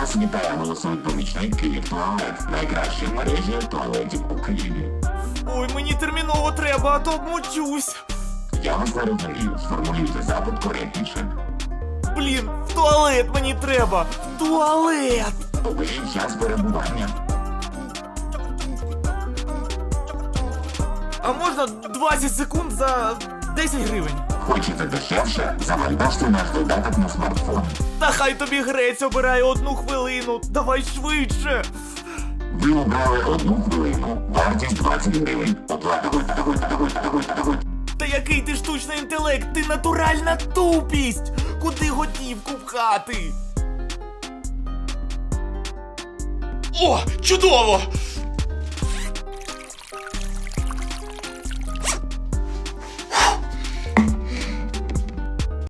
Вас вітає голосують помічник Київ Туалет, найкращий мережі туалетів у Києві. Ой, мені терміново треба, а то обмочусь. Я вас зрозумів, сформулюйте запит коректніше. Блін, в туалет мені треба. В туалет. Оберіть час перебування. А можна 20 секунд за 10 гривень? Хочете дешевше? Завантажте наш додаток на смартфон. Та хай тобі грець обирає одну хвилину. Давай швидше. Ви обрали одну хвилину, вартість 20 гривень. Оплата. Та який ти штучний інтелект, ти натуральна тупість! Куди готівку пхати? О, чудово!